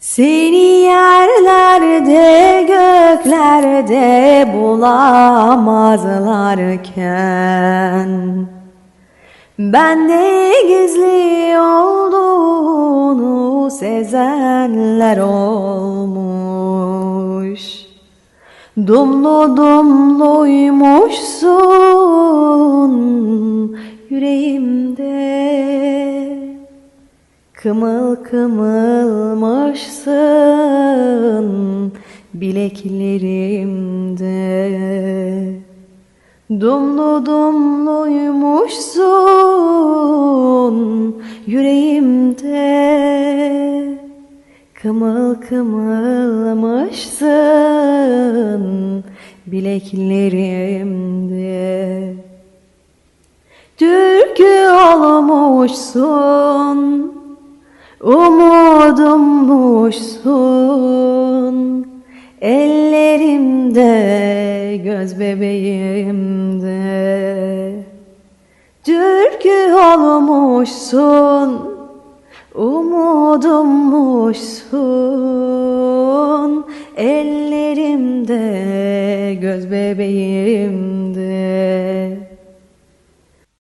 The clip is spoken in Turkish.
Seni yerlerde göklerde bulamazlarken Ben de gizli olduğunu sezenler olmuş. Dumlu dumluymuşsun Kımıl kımılmışsın bileklerimde. Dumlu dumluymuşsun yüreğimde. Kımıl kımılmışsın bileklerimde. Türkü olmuşsun Umudummuşsun ellerimde göz bebeğimde. Türkü olmuşsun Umudummuşsun ellerimde göz bebeğimde